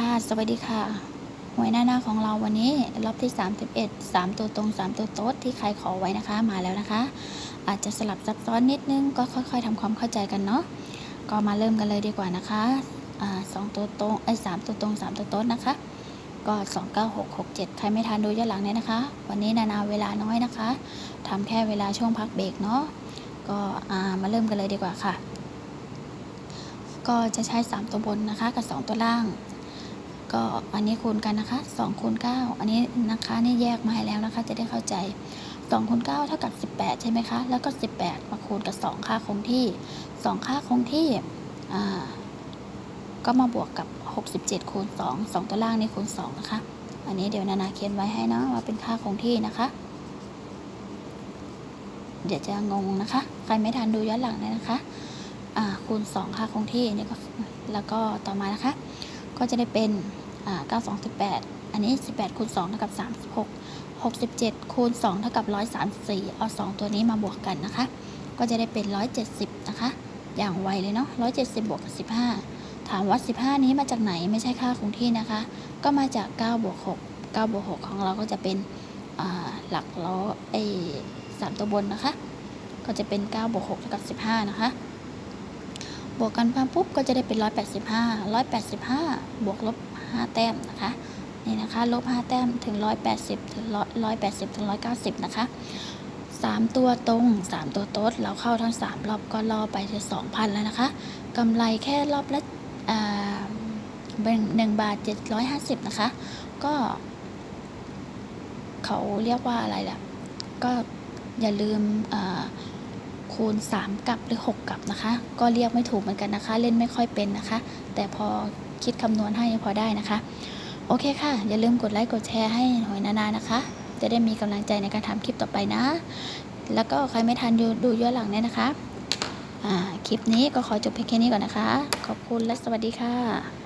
ค่ะ สวัสดีค่ะ หวยหน้าหน้าของเราวันนี้รอบที่ 31 3 ตัวตรง 3 ตัวโต๊ดที่ใครขอไว้นะคะ มาแล้วนะคะ อาจจะสลับซับซ้อนนิดนึงก็ค่อยๆทำความเข้าใจกันเนาะ ก็มาเริ่มกันเลยดีกว่านะคะอ่าสองตัวตรงไอ้ยสามตัวตรง 3 ตัวโต๊ดนะคะ ก็ 2 9 6 6 7 ใครไม่ทันดูย้อนหลังเนี่ยนะคะ วันนี้นานาเวลาน้อยนะคะทำแค่เวลาช่วงพักเบรกเนาะ ก็อ่ามาเริ่มกันเลยดีกว่าค่ะก็จะใช้ 3 ตัวบนนะคะ กับ 2 ตัวล่าง ก็อันนี้คูณกันนะคะ2คูณ9อันนี้นะคะนี่แยกมาให้แล้วนะคะ จะได้เข้าใจ2คูณ9เท่ากับ 18 ใช่ไหมคะ แล้วก็ 18 มาคูณกับ 2 ค่าคงที่ 2 ค่าคงที่ก็มาบวกกับ 67 คูณ 2 2 ตัวล่างนี่คูณ 2 นะคะ อันนี้เดี๋ยวนานาเขียนไว้ให้นะว่าเป็นค่าคงที่นะคะ เดี๋ยวจะงงนะคะ ใครไม่ทันดูย้อนหลังเลยนะคะคูณ 2 ค่าคงที่นี่ก็แล้วก็ต่อมานะคะ ก็จะได้เป็น 928 อันนี้ 18คูณ2เท่ากับ 36 67คูณ2เท่ากับ134 เอา 2 ตัวนี้มาบวกกันนะคะ ก็จะได้เป็น 170 นะคะ อย่างไวเลยเนาะ170 บวกกับ 15 ถามว่า 15 นี้มาจากไหนไม่ใช่ค่าคงที่นะคะ ก็มาจาก9บวก6 9บวก6ของเราก็จะเป็นหลักล้อไอ้สามตัวบนนะคะ ก็จะเป็น9บวก6เท่ากับ 15 นะคะ บวกกันมาปุ๊บก็จะได้เป็น 185 185 บวกลบ 5 แต้มนะคะนี่นะคะลบ 5 แต้มถึง 180 ถึง 180 ถึง 190 นะคะ 3 ตัวตรง 3 ตัวโต๊ดเราเข้าทั้ง 3 รอบก็ล่อไปที่2,000 แล้วนะคะกำไรแค่รอบละอ่าเป็น1บาท 750 นะคะ ก็ เขาเรียกว่าอะไรล่ะ ก็อย่าลืมอ่า คูณ 3 กับหรือ 6 กับนะคะ ก็เรียกไม่ถูกเหมือนกันนะคะ เล่นไม่ค่อยเป็นนะคะ แต่พอคิดคำนวณให้พอได้นะคะ โอเคค่ะ อย่าลืมกดไลค์กดแชร์ให้หอยนานานะคะ จะได้มีกำลังใจในการทำคลิปต่อไปนะ แล้วก็ใครไม่ทันดูดูย้อนหลังเนี่ยนะคะคลิปนี้ก็ขอจบเพียงแค่นี้ก่อนนะคะ ขอบคุณและสวัสดีค่ะ